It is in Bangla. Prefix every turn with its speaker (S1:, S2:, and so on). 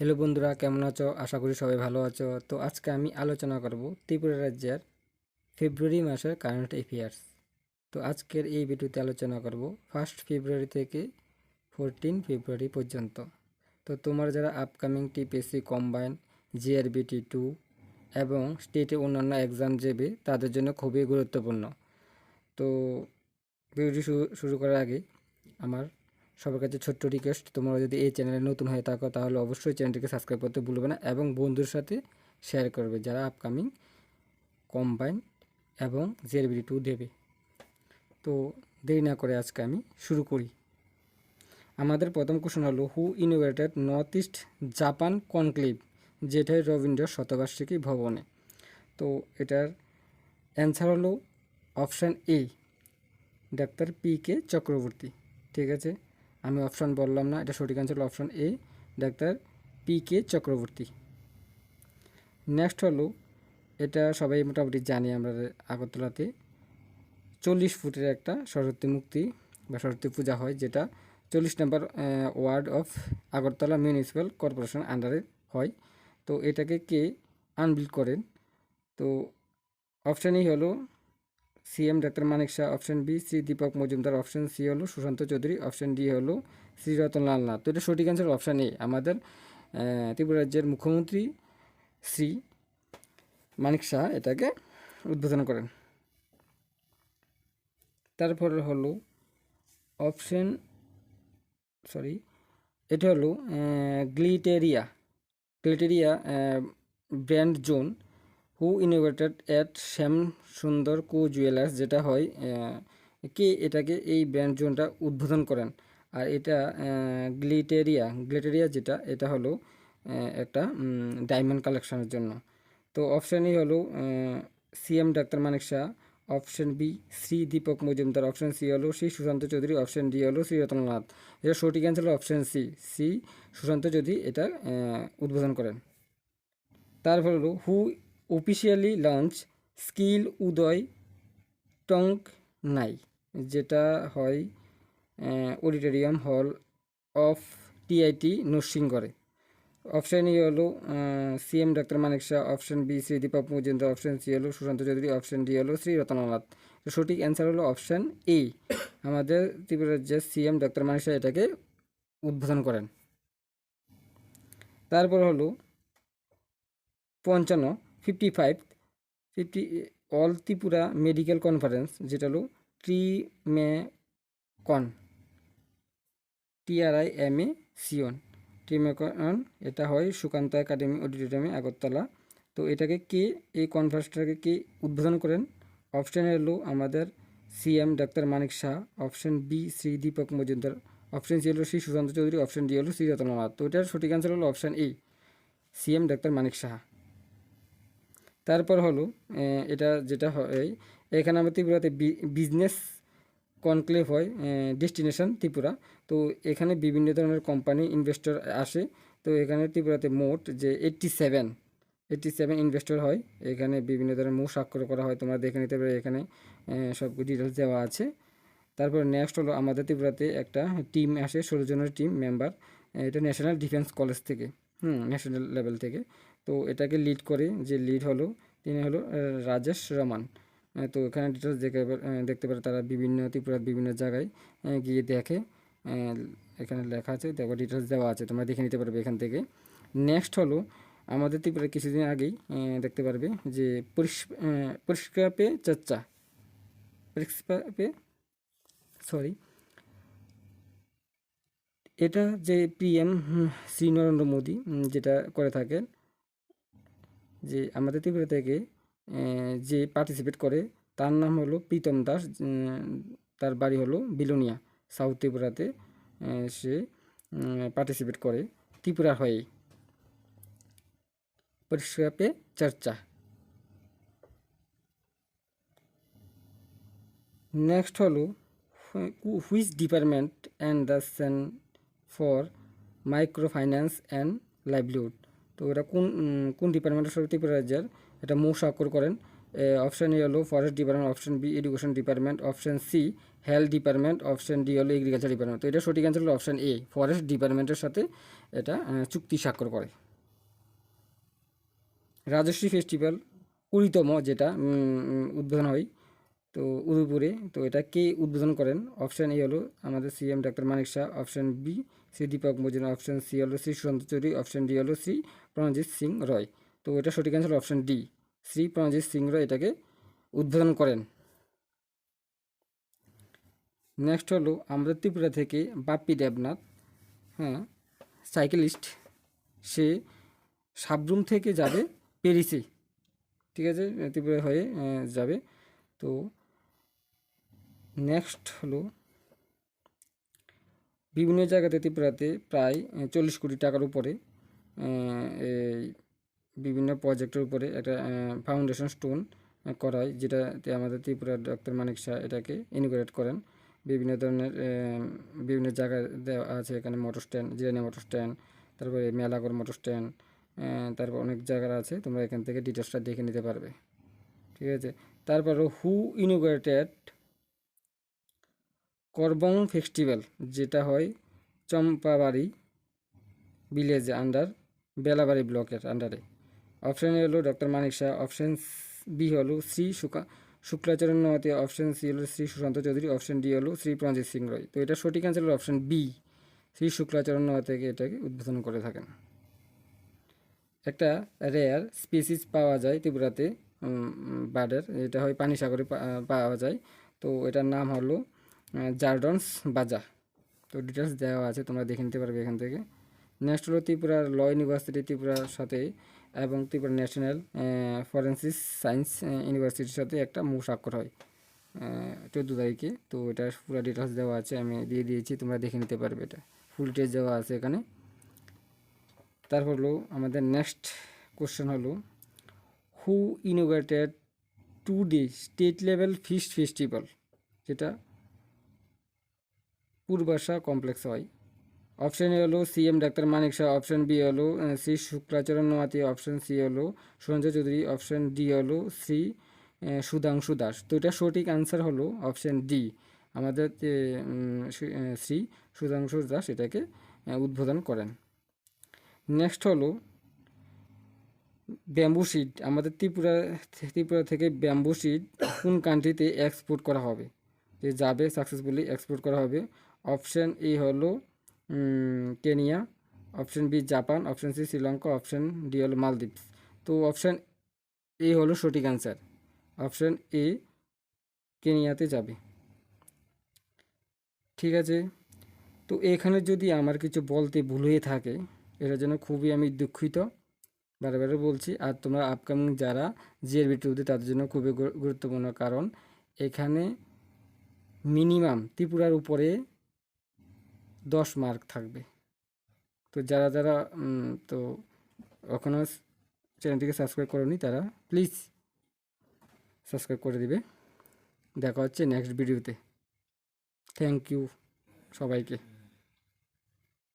S1: হ্যালো বন্ধুরা, কেমন আছো? আশা করি সবাই ভালো আছো। তো আজকে আমি আলোচনা করব ত্রিপুরা রাজ্যের ফেব্রুয়ারি মাসের কারেন্ট অ্যাফেয়ার্স তো আজকের এই ভিডিওতে আলোচনা করব ফার্স্ট ফেব্রুয়ারি থেকে ফোরটিন ফেব্রুয়ারি পর্যন্ত। তো তোমার যারা upcoming TPSC combine GRBT two এবং স্টেটে অন্যান্য এক্সাম দেবে, তাদের জন্য খুবই গুরুত্বপূর্ণ। তো ভিডিওটি শুরু- শুরু করার আগে আমার সবার কাছে ছোট্ট রিকোয়েস্ট তোমরা যদি এই চ্যানেলে নতুন হয়ে থাকো, তাহলে অবশ্যই চ্যানেলটিকে সাবস্ক্রাইব করতে ভুলবে না এবং বন্ধুর সাথে শেয়ার করবে, যারা আপকামিং কম্বাইন এবং জেরবিডি টু দেবে। তো দেরি না করে আজকে আমি শুরু করি। আমাদের প্রথম কোশ্চেন হলো who innovated North East Japan conclave যেটাই রবীন্দ্র শতবার্ষিকী ভবনে? তো এটার অ্যান্সার হলো option A doctor P K Chakraborty ঠিক আছে? আমি অপশন বললাম না, এটা সঠিক অ্যান্সার হলো option A doctor P K Chakraborty. Next হলো, এটা সবাই মোটামুটি জানি আমরা আগরতলাতে, চল্লিশ ফুটের একটা সরস্বতী মুক্তি বা সরস্বতী পূজা হয়, যেটা চল্লিশ number ward of Agartala municipal corporation আন্ডারে হয়। তো এটাকে কে আনবিল্ড করেন? তো অপশান ই হলো CM doctor Manik Saha, option B Shri Dipak Majumdar, option C হলো সুশান্ত চৌধুরী, অপশন ডি হলো শ্রী রতনলাল নাথ। তো এটা সঠিক অ্যান্সার অপশান এ আমাদের ত্রিপুরা রাজ্যের মুখ্যমন্ত্রী শ্রী মানিক শাহ এটাকে উদ্বোধন করেন। তারপর হলো অপশন সরি এটা হলো Glitteria Glitteria brand zone. Who innovated at Shyam Sundar co jewellers যেটা হয় কে এটাকে এই ব্র্যান্ড জোনটা উদ্বোধন করেন? আর এটা গ্লিটেরিয়া গ্লিটেরিয়া যেটা, এটা হলো একটা ডায়মন্ড কালেকশনের জন্য। তো অপশানই হলো CM doctor Manik Saha option B Shri Dipak Majumdar option C হলো শ্রী সুশান্ত চৌধুরী অপশন ডি হলো শ্রী রতননাথ এটা সঠিক অ্যান্সার হলো option C C Sushanta Chowdhury এটা উদ্বোধন করেন। তারপর হলো who officially launch skill Uday টঙ্ক নাই যেটা হয় অডিটোরিয়াম হল অফ টিআইটি নরসিংগড়ে অপশান ই হলো CM doctor Manik Saha option B Shri Dipak Majumdar option C হলো সুশান্ত চৌধুরী অপশান ডি হলো শ্রী রতননাথ সঠিক অ্যান্সার হলো অপশান এ আমাদের ত্রিপুরা রাজ্যের সিএম ডাক্তার মানিক শাহ এটাকে উদ্বোধন করেন। তারপর হলো, পঞ্চান্ন। Fifty five fifty all Tripura medical conference যেটা হলো ট্রি মে কন টিআরআই এম এ সিওন ট্রিমেকন এটা হয় সুকান্ত একাডেমি অডিটোরিয়ামে আগরতলা। তো এটাকে কে, এই কনফারেন্সটাকে কে উদ্বোধন করেন? অপশান হলো আমাদের CM doctor Manik Saha option B Shri Dipak Majumdar option C হলো শ্রী সুশান্ত চৌধুরী অপশন ডি হলো শ্রী রতননাথ তো এটার সঠিক অ্যান্সার হলো option A CM doctor Manik Saha. তারপর হলো এটা যেটা হয় এখানে আমাদের ত্রিপুরাতে বিজনেস কনক্লেভ হয় ডেস্টিনেশন ত্রিপুরা। তো এখানে বিভিন্ন ধরনের কোম্পানি ইনভেস্টর আসে। তো এখানে ত্রিপুরাতে মোট যে eighty seven eighty seven investor হয়। এখানে বিভিন্ন ধরনের মূল স্বাক্ষর করা হয়, তোমরা দেখে নিতে পারো এখানে সব ডিটেলস দেওয়া আছে। তারপর নেক্সট হলো আমাদের ত্রিপুরাতে একটা টিম আসে, ষোলো জনের টিম মেম্বার এটা ন্যাশনাল ডিফেন্স কলেজ থেকে, হুম ন্যাশনাল লেভেল থেকে। তো এটাকে লিড করে, যে লিড হলো, তিনি হলো রাজেশ রমান। তো এখানে ডিটেলস দেখে দেখতে পারে তারা বিভিন্ন ত্রিপুরার বিভিন্ন জায়গায় গিয়ে দেখে এখানে লেখা আছে দেখো ডিটেলস দেওয়া আছে, তোমরা দেখে নিতে পারবে এখান থেকে। নেক্সট হলো, আমাদের ত্রিপুরায় কিছুদিন আগেই দেখতে পারবে যে পরিষ- পরিষ্কার পে চর্চা। পরিষ্কার পে সরি এটা যে পিএম শ্রী নরেন্দ্র মোদী যেটা করে থাকেন যে আমাদের ত্রিপুরা থেকে যে পার্টিসিপেট করে, তার নাম হলো প্রীতম দাস তার বাড়ি হলো বিলোনিয়া সাউথ ত্রিপুরাতে সে পার্টিসিপেট করে ত্রিপুরার হয়ে। পরিষ্কার চর্চা। নেক্সট হলো which department and the centre for micro finance and livelihood তো এটা কোন কোন ডিপার্টমেন্টের সব ত্রিপুরা রাজ্যের? এটা মৌ স্বাক্ষর করেন। অপশান এ হলো forest department option B education department option C health department option D হলো এগ্রিকালচার ডিপার্টমেন্ট তো এটা সঠিক অ্যান্সার হলো অপশন এ ফরেস্ট ডিপার্টমেন্টের সাথে এটা চুক্তি স্বাক্ষর করে। রাজশ্রী ফেস্টিভ্যাল কুড়িতম যেটা উদ্বোধন হয়, তো উদয়পুরে। তো এটা কে উদ্বোধন করেন? অপশান এ হলো আমাদের CM doctor Manik Saha option B Shri Dipak Majumdar option C হলো শ্রী সুশান্ত চৌধুরী অপশান ডি হলো শ্রী প্রণজিৎ সিং রয়। তো এটা সঠিক answer option D Shri Pranajit Singha Roy এটাকে উদ্বোধন করেন। নেক্সট হলো আমাদের ত্রিপুরা থেকে বাপ্পি দেবনাথ। হ্যাঁ সাইকেলিস্ট সে সাবরুম থেকে যাবে প্যারিসে ঠিক আছে? ত্রিপুরা হয়ে যাবে। তো নেক্সট হলো বিভিন্ন জায়গাতে ত্রিপুরাতে প্রায় চল্লিশ কোটি টাকার উপরে এই বিভিন্ন প্রজেক্টের উপরে একটা ফাউন্ডেশন স্টোন করা হয় যেটাতে আমাদের ত্রিপুরার ডক্টর মানিক শাহ এটাকে ইনিগ্রেট করেন। বিভিন্ন ধরনের বিভিন্ন জায়গায় দেওয়া আছে, এখানে motor stand Jirania motor stand তারপরে মেলাগড় মোটর স্ট্যান্ড তারপর অনেক জায়গা আছে, তোমরা এখান থেকে ডিটেলসটা দেখে নিতে পারবে। ঠিক আছে? তারপর হু ইনোগ্রেটেড করবং ফেস্টিভ্যাল, যেটা হয় চম্পাবাড়ি ভিলেজে আন্ডার বেলাবাড়ি ব্লকের আন্ডারে অপশান এ হলো doctor Manik Saha option B হলো শ্রী শুকা শুক্লাচরণ নহাতে অপশান সি হলো শ্রী সুশান্ত চৌধুরী অপশান ডি হলো শ্রী প্রণজিৎ সিং রয়। তো এটা সঠিক অ্যান্সার হলো অপশান বি শ্রী শুক্লাচরণ থেকে এটাকে উদ্বোধন করে থাকেন। একটা রেয়ার স্পিসিস পাওয়া যায় ত্রিপুরাতে বার্ডের, এটা হয় পানি সাগরে পাওয়া যায়। তো এটার নাম হলো জার্ডনস বাজা। তো ডিটেলস দেওয়া আছে, তোমরা দেখে নিতে পারবে এখান থেকে। নেক্সট হলো ত্রিপুরার ল ইউনিভার্সিটি ত্রিপুরার সাথে এবং ত্রিপুরা ন্যাশনাল ফরেন্সিক সায়েন্স ইউনিভার্সিটির সাথে একটা মৌ স্বাক্ষর হয় চোদ্দ তারিখে। তো এটা পুরো ডিটেলস দেওয়া আছে, আমি দিয়ে দিয়েছি, তোমরা দেখে নিতে পারবে এটা। ফুল টেস্ট দেওয়া আছে এখানে। তারপর হলো আমাদের নেক্সট কোশ্চেন হলো who innovated today state level feast festival যেটা পূর্বাশা কমপ্লেক্স হয়। অপশন এ হলো C M doctor Manik Saha option B হলো শ্রী শুক্লাচরণ নোয়াতি অপশন সি হলো সঞ্জয় চৌধুরী অপশন ডি হলো শ্রী সুধাংশু দাস। তো এটা সঠিক আনসার হলো অপশন ডি আমাদের শ্রী- সুধাংশু দাস এটাকে উদ্বোধন করেন। নেক্সট হলো ব্যাম্বু সিড আমাদের ত্রিপুরা ত্রিপুরা থেকে ব্যাম্বু সিড কোন কান্ট্রিতে এক্সপোর্ট করা হবে? যে যাবে সাকসেসফুলি এক্সপোর্ট করা হবে অপশন এ হলো Kenya, option B Japan, option C Sri Lanka, option D হলো মালদ্বীপ তো অপশন এ হলো সঠিক অ্যান্সার অপশন এ কেনিয়াতে যাবে। ঠিক আছে? তো এখানে যদি আমার কিছু বলতে ভুল হয়ে থাকে, এটার জন্য খুবই আমি দুঃখিত। বারে বারে বলছি, আর তোমরা আপকামিং যারা জিআরবি টুতে তাদের জন্য খুবই গুরুত্বপূর্ণ কারণ, এখানে মিনিমাম ত্রিপুরার উপরে দশ মার্ক থাকবে। তো যারা যারা তো এখনও চ্যানেলটিকে সাবস্ক্রাইব করনি তারা প্লিজ সাবস্ক্রাইব করে দিবে। দেখা হচ্ছে নেক্সট ভিডিওতে থ্যাংক ইউ সবাইকে।